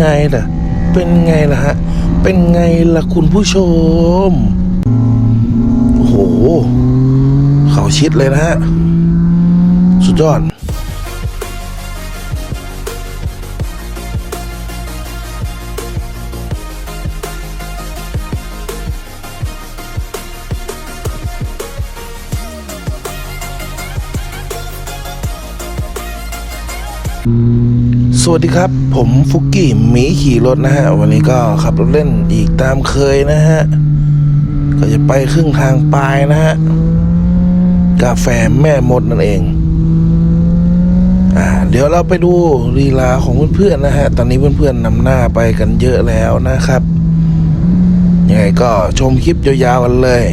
ไงล่ะ เป็นไงล่ะฮะ เป็นไงล่ะคุณผู้ชม โอ้โห เขาชิดเลยนะฮะ สุดยอดสวัสดีครับ ผมฟุกกี้หมีขี่รถนะฮะ วันนี้ก็ขับรถเล่นอีกตามเคยนะฮะ ก็จะไปครึ่งทางปลายนะฮะ กาแฟแม่มดนั่นเอง อ่า เดี๋ยวเราไปดูลีลาของเพื่อนๆนะฮะ ตอนนี้เพื่อนๆนำหน้าไปกันเยอะแล้วนะครับยังไงก็ชมคลิปยาวๆกันเลย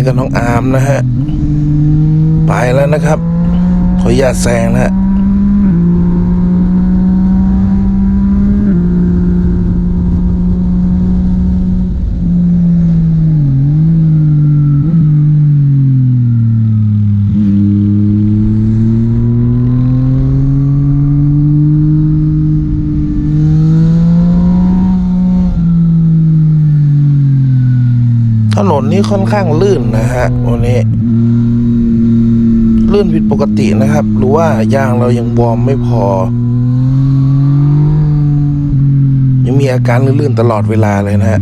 นี่ก็น้องอาร์มนะฮะ ไปแล้วนะครับ ขออนุญาตแซงนะฮะ ถนนนี้ค่อนข้างลื่นนะฮะวันนี้ ลื่นผิดปกตินะครับ หรือว่ายางเรายังวอร์มไม่พอ ยังมีอาการลื่นๆตลอดเวลาเลยนะฮะ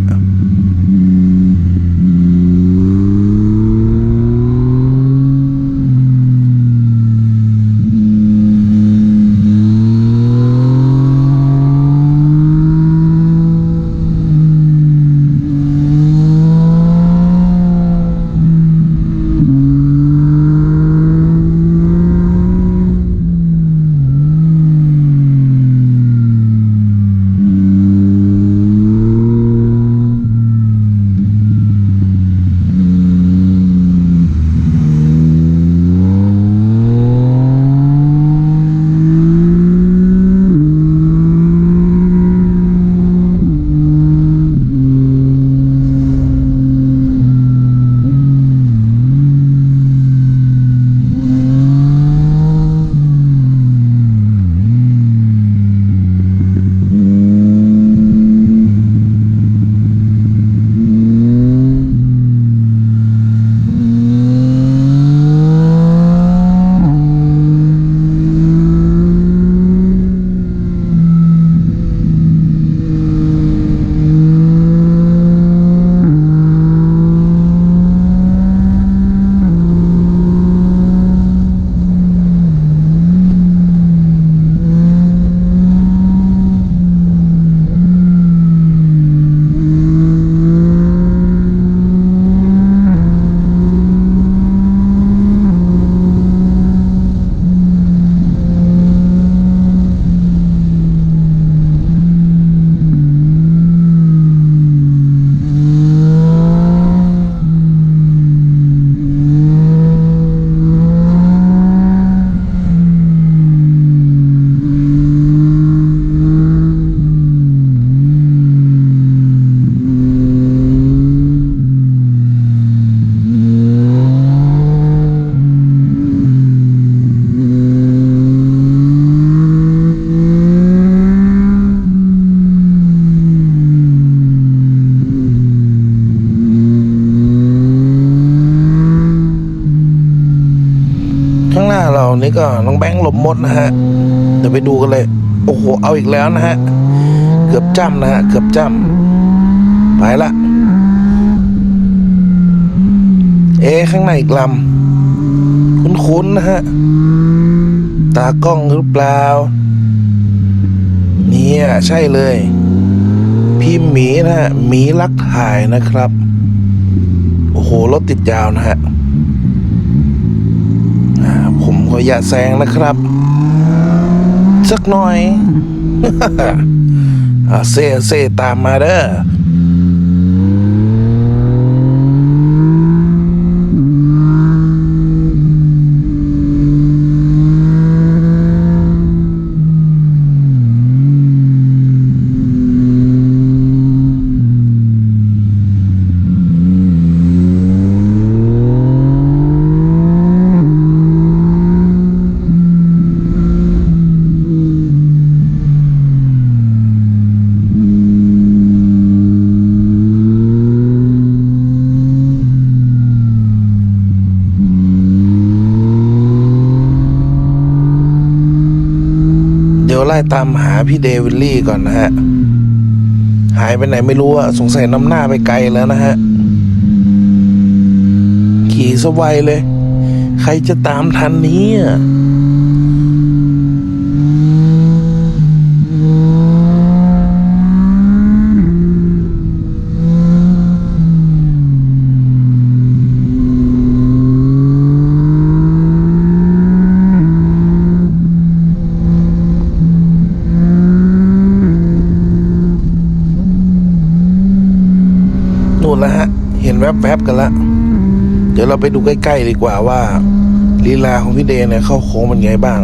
นนี้ก็น้องแบงค์หลบมดนะฮะ เดี๋ยวไปดูกันเลย โอ้โห เอาอีกแล้วนะฮะ เกือบจ้ำนะฮะ เกือบจ้ำไปละ เอ๊ข้างในอีกลำ คุ้นๆนะฮะ ตากล้องหรือเปล่า เนี่ยใช่เลย พี่หมีนะฮะ หมีรักถ่ายนะครับ โอ้โห รถติดยาวนะฮะอ่า อย่าแซงนะครับ สักหน่อย เซ่เซ่ตามมาเด้อ ยวไล่ตามหาพี่เดวิลลี่ก่อนนะฮะ หายไปไหนไม่รู้อะสงสัยน้ำหน้าไปไกลแล้วนะฮะ ขี่สบายเลย ใครจะตามทันนี้อะ นแล้วฮะ เห็นแวบๆกันละเดี๋ยวเราไปดูใกล้ๆดีกว่าว่าลีลาของพี่เดย์เนี่ยเข้าโค้งเป็นไงบ้าง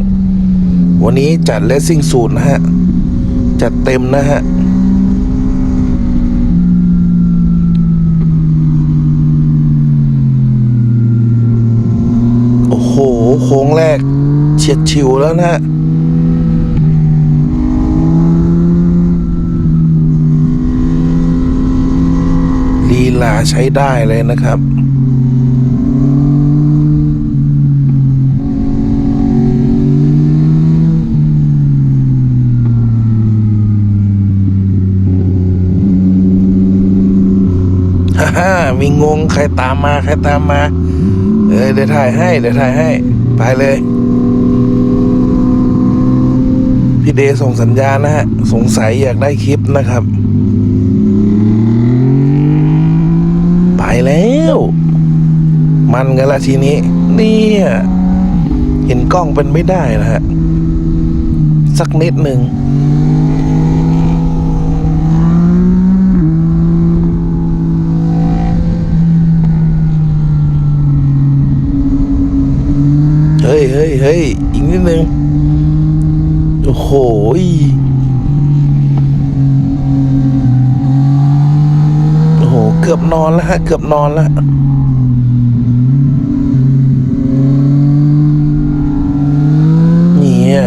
วันนี้จัดเลสซิ่งสูตรนะฮะ จัดเต็มนะฮะโอ้โหโค้งแรกเฉียดฉิวแล้วนะฮะ ลีลาใช้ได้เลยนะครับฮ่าฮ่ามีงงใครตามมา ใครตามมา เออเดี๋ยวถ่ายให้ เดี๋ยวถ่ายให้ ไปเลย พี่เดส่งสัญญาณนะฮะ สงสัยอยากได้คลิปนะครับ ไปแล้ว มันกันละทีนี้ เนี่ยเห็นกล้องเป็นไม่ได้นะฮะ สักนิดหนึ่งเฮ้ยเฮ้ยเฮ้ยอีกนิดนึง โอ้โหโอ้โห เกือบนอนแล้วฮะ เกือบนอนแล้ว เนี่ย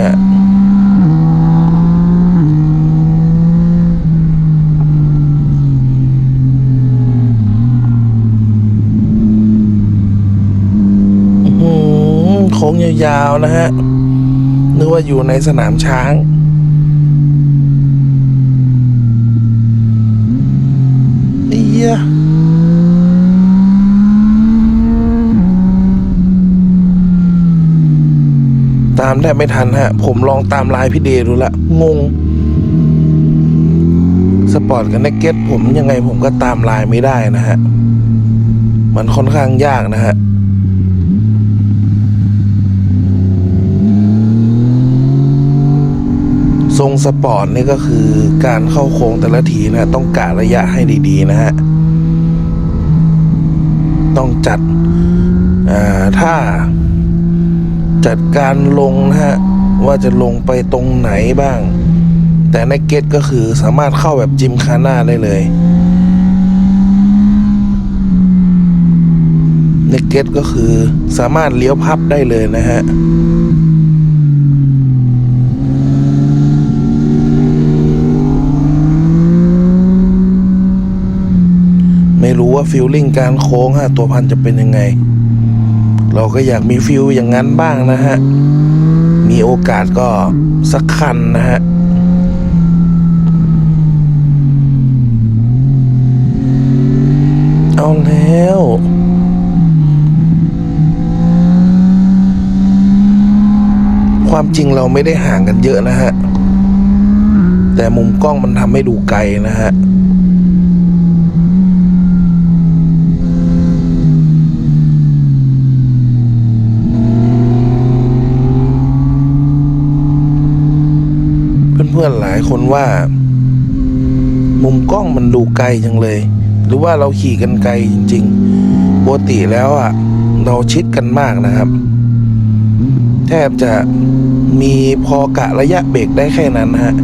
อื้อหือโค้ง ยาวๆนะฮะนึกว่าอยู่ในสนามช้างเอียตามได้ไม่ทันฮะ ผมลองตามไลน์พี่เดย์ดูละ งง สปอร์ตกับเนกเก็ตผมยังไงผมก็ตามไลน์ไม่ได้นะฮะ มันค่อนข้างยากนะฮะ ทรงสปอร์ตนี่ก็คือการเข้าโค้งแต่ละทีนะต้องกะระยะให้ดี ๆ นะฮะ ต้องจัดอ่าถ้าจัดการลงนะฮะ ว่าจะลงไปตรงไหนบ้าง แต่ในเกตก็คือสามารถเข้าแบบจิมคาน่าได้เลยในเกตก็คือสามารถเลี้ยวพับได้เลยนะฮะ ไม่รู้ว่าฟิลลิ่งการโค้งฮะตัวพันจะเป็นยังไง เราก็อยากมีฟิลอย่างนั้นบ้างนะฮะ มีโอกาสก็สักคันนะฮะเอาแล้วความจริงเราไม่ได้ห่างกันเยอะนะฮะ แต่มุมกล้องมันทำให้ดูไกลนะฮะ เพื่อนๆหลาย คนว่า มุมกล้องมันดูไกลจังเลย หรือว่าเราขี่กันไกลจริงๆปกติแล้วอะ เราชิดกันมากนะครับ แทบจะมีพอกะระยะเบรกได้แค่นั้นนะฮะ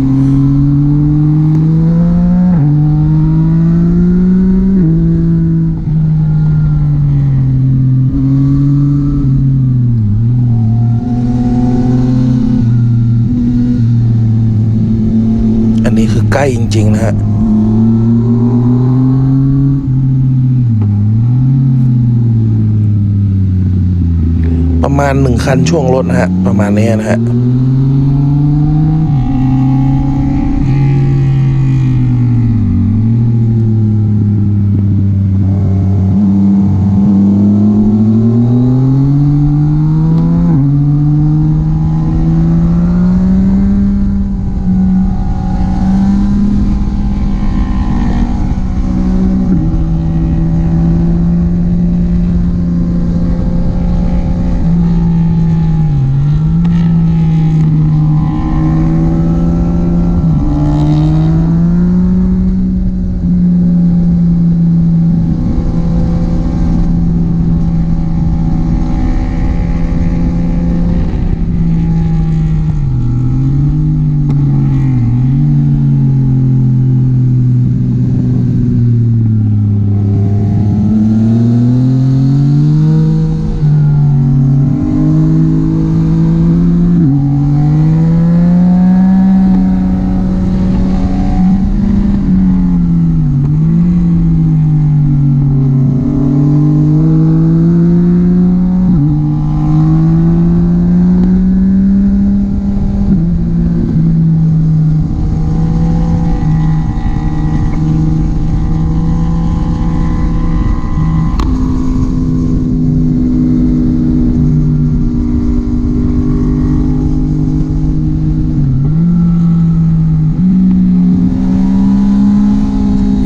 อันนี้คือใกล้จ ริง ๆ นะฮะประมาณหนึ่งคันช่วงรถนะฮะ ประมาณนี้นะฮะ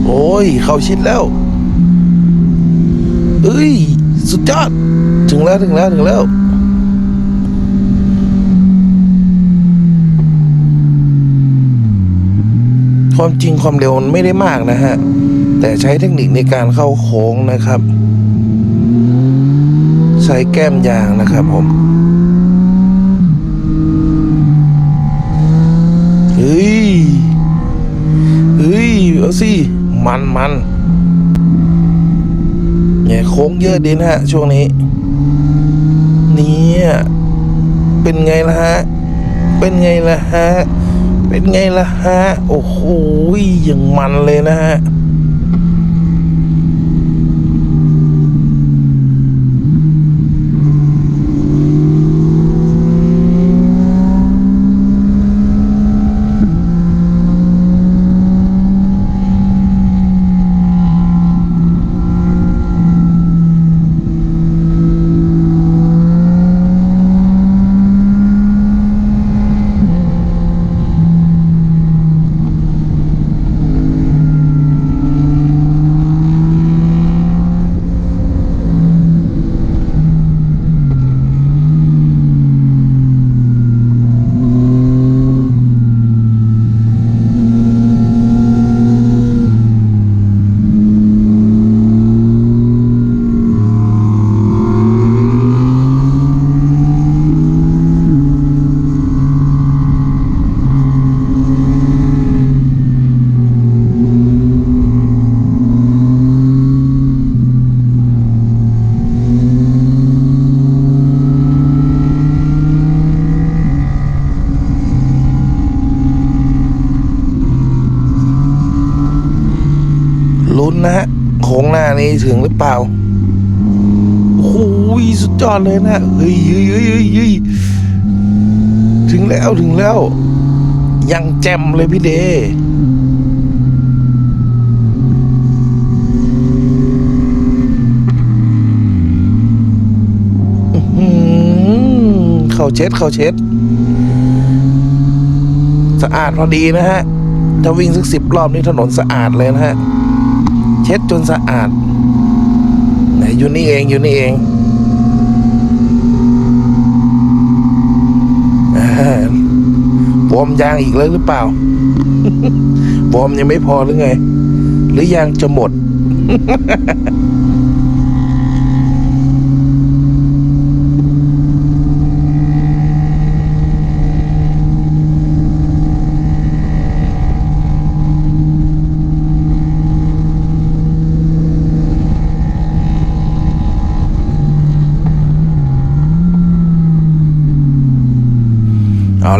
โอ้ย เข้าชิดแล้วเอ้ย สุดยอด ถึงแล้วถึงแล้วถึงแล้วความจริงความเร็วมันไม่ได้มากนะฮะ แต่ใช้เทคนิคในการเข้าโค้งนะครับ ใช้แก้มยางนะครับผมเฮ้ยเฮ้ยเอาสิ มันมันเนี่ยโค้งเยอะดีนะฮะ ช่วงนี้ เนี่ย เป็นไงล่ะฮะ เป็นไงล่ะฮะ เป็นไงล่ะฮะ โอ้โหอย่างมันเลยนะฮะ ถึงหรือเปล่าโอ้โหยสุดยอดเลยนะเฮ้ยเฮ้ยเฮ้ยเฮ้ยถึงแล้วถึงแล้ว ยังแจ่มเลยพี่เดเข้าเช็ดเข้าเช็ด สะอาดพอดีนะฮะ ถ้าวิ่งสักสิบรอบนี่ถนนสะอาดเลยนะฮะ เช็ดจนสะอาด อยู่นี่เองอยู่นี่เองอ่าวอมยางอีกแล้วหรือเปล่าวอมยังไม่พอหรือไง หรือยางจะหมด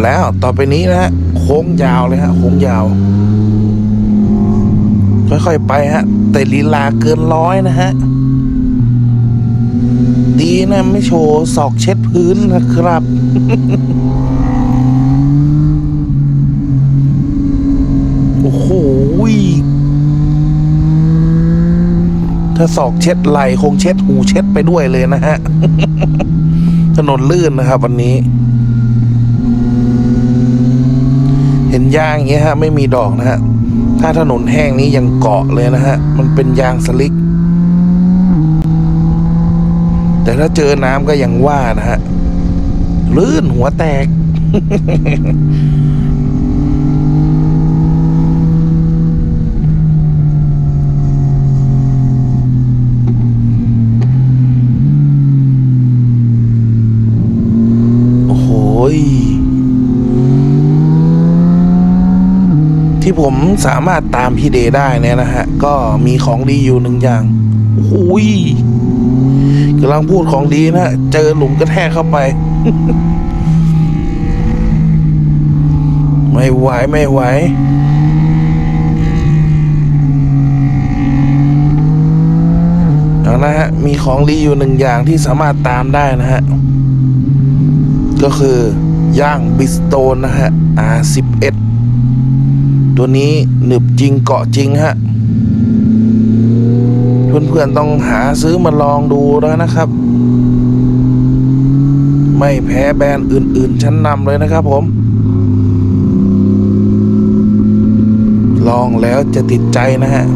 แล้วต่อไปนี้นะฮะโค้งยาวเลยฮะโค้งยาว ค่อยๆไปฮะ แต่ลีลาเกินร้อยนะฮะ ดีนะไม่โชว์ศอกเช็ดพื้นนะครับโอ้โหถ้าศอกเช็ดไหลคงเช็ดหูเช็ดไปด้วยเลยนะฮะถนนลื่นนะครับวันนี้ เห็นยางอย่างเงี้ยฮะไม่มีดอกนะฮะถ้าถนนแห้งนี้ยังเกาะเลยนะฮะมันเป็นยางสลิก แต่ถ้าเจอน้ำก็ยังว่านะฮะลื่นหัวแตก โอ้โหย ที่ผมสามารถตามพี่เดย์ได้เนี่ยนะฮะ ก็มีของดีอยู่หนึ่งอย่างโอ้ยกำลังพูดของดีนะเจอหลุมกระแทกเข้าไป ไม่ไหวไม่ไหวเอานะฮะ มีของดีอยู่หนึ่งอย่างที่สามารถตามได้นะฮะ ก็คือย่างบิสโตนนะฮะ R11 ตัวนี้หนึบจริงเกาะจริงฮะ เพื่อนๆต้องหาซื้อมาลองดูแล้วนะครับ ไม่แพ้แบรนด์อื่น ๆ ชั้นนำเลยนะครับผม ลองแล้วจะติดใจนะฮะ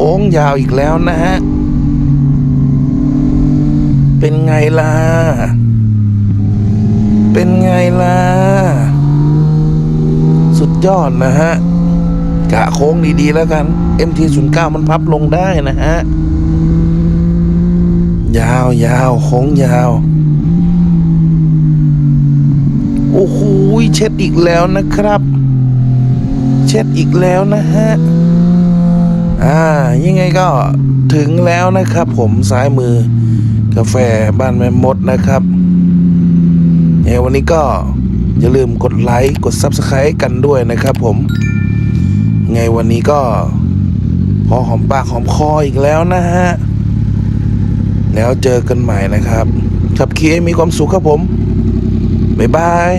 โค้ง ยาวอีกแล้วนะฮะ เป็นไงล่ะ เป็นไงล่ะ สุดยอดนะฮะ กะโค้งดีๆแล้วกัน MT09 มันพับลงได้นะฮะ ยาวยาวโค้งยาว โอ้โหเช็ดอีกแล้วนะครับ เช็ดอีกแล้วนะฮะ อ่ายังไงก็ถึงแล้วนะครับ ผมซ้ายมือกาแฟบ้านแม่มดนะครับยังไงวันนี้ก็อย่าลืมกดไลค์กด Subscribe กันด้วยนะครับ ผม ไงวันนี้ก็ พอหอมปากหอมคออีกแล้วนะฮะ แล้วเจอกันใหม่นะครับขับขี่มีความสุขครับผม บ๊ายบาย